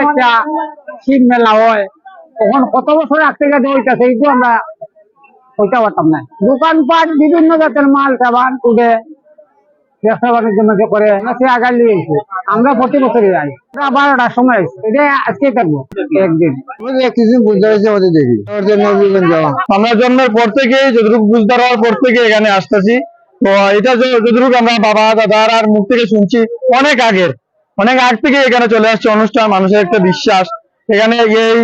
একটা শিব মেলা হয়। তখন কত বছর আগ থেকে যে হইতাছে এইটু আমরা পারতাম না। দোকানপাট বিভিন্ন জাতের মাল সাবান উঠে ব্যবসা বাণিজ্য মধ্যে করে আমরা সে আগার নিয়ে এসেছি। আমরা প্রতি বছরই যাই। আমরা বারোটার সময় এটা আজকে থাকব একদিন। কিছুদিন বুঝতে পারছি আমাদের দেখি। যাওয়া আমরা। জন্মের পর থেকে যতটুকু বুঝতে পারার পর থেকে এখানে আসতেছি। তো এটা য- যতটুকু আমরা বাবা দাদার আর মুখ থেকে শুনছি অনেক আগের। অনেক আগ থেকে এখানে চলে আসছে অনুষ্ঠান, মানুষের একটা বিশ্বাস। এখানে এই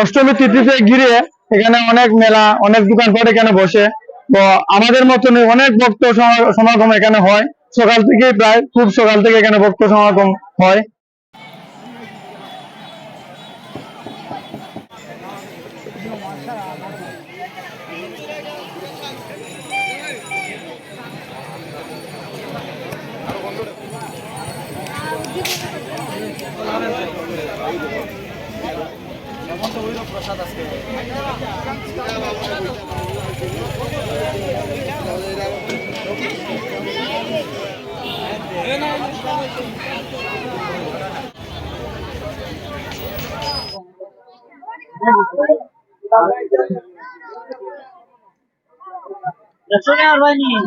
অষ্টমী তিথিতে ঘিরে এখানে অনেক মেলা, অনেক দোকানপাট এখানে বসে। তো আমাদের মতন অনেক ভক্ত সমাগম এখানে হয়। সকাল থেকে প্রায়, খুব সকাল থেকে এখানে ভক্ত সমাগম হয়। প্রসাদ আজকে That's what I'm running.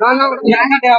না না না দেওয়া